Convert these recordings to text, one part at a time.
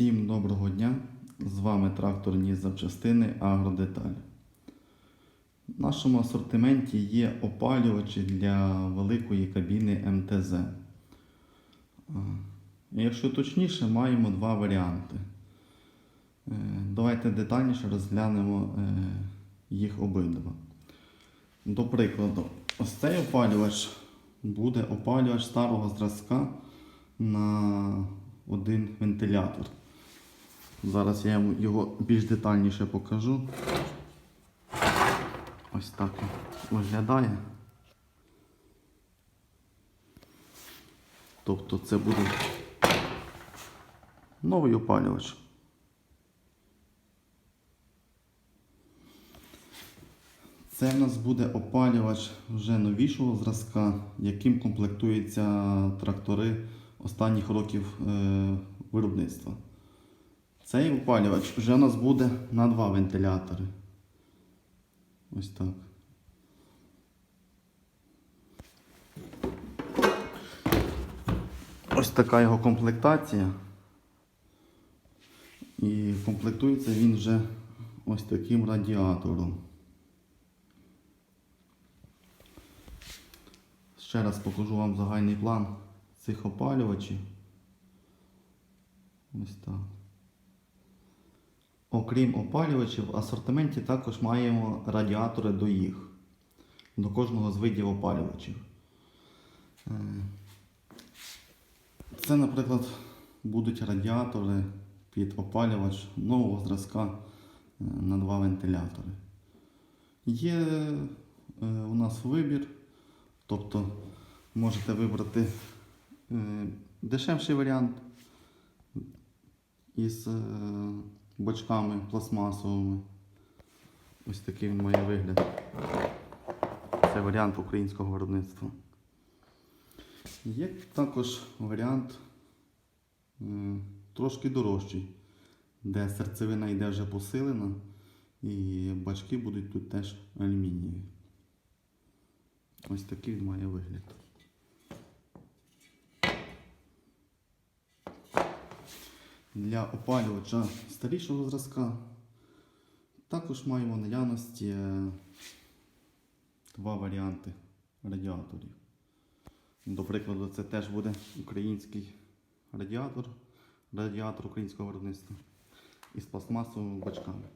Всім доброго дня! З вами тракторні запчастини Агродеталь. В нашому асортименті є опалювачі для великої кабіни МТЗ. Якщо точніше, маємо два варіанти. Е, Давайте детальніше розглянемо е, їх обидва. До прикладу, ось цей опалювач буде опалювач старого зразка на один вентилятор. Зараз я його більш детальніше покажу. Ось так виглядає. Тобто це буде новий опалювач. Це в нас буде опалювач вже новішого зразка, яким комплектуються трактори останніх років е, виробництва. Цей опалювач вже у нас буде на два вентилятори. Ось так. Ось така його комплектація. І комплектується він вже ось таким радіатором. Ще раз покажу вам загальний план цих опалювачів. Ось так. Окрім опалювачів, в асортименті також маємо радіатори до їх. До кожного з видів опалювачів. Е, Це, наприклад, будуть радіатори під опалювач нового зразка е, на два вентилятори. Є е, у нас вибір, тобто можете вибрати дешевший варіант із бочками пластмасовими. Ось такий він має вигляд. Це варіант українського виробництва. Є також варіант трошки дорожчий, де серцевина йде вже посилена, і бачки будуть тут теж алюмінієві. Ось такий має вигляд. Для опалювача старішого зразка також маємо наявності е, два варіанти радіаторів. До прикладу, це теж буде український радіатор, радіатор українського виробництва із пластмасовими бачками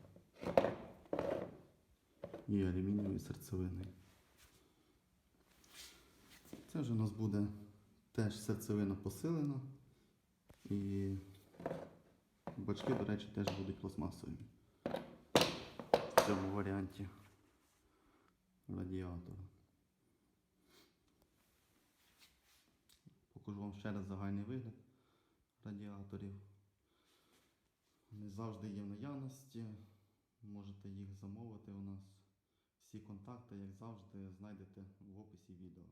і алюмінієвою серцевиною. Це вже у нас буде теж серцевина посилена і бачки, до речі, теж будуть пластмасові в цьому варіанті радіатора. Покажу вам ще раз загальний вигляд радіаторів. Вони завжди є в наявності. Можете їх замовити у нас. Всі контакти, як завжди, знайдете в описі відео.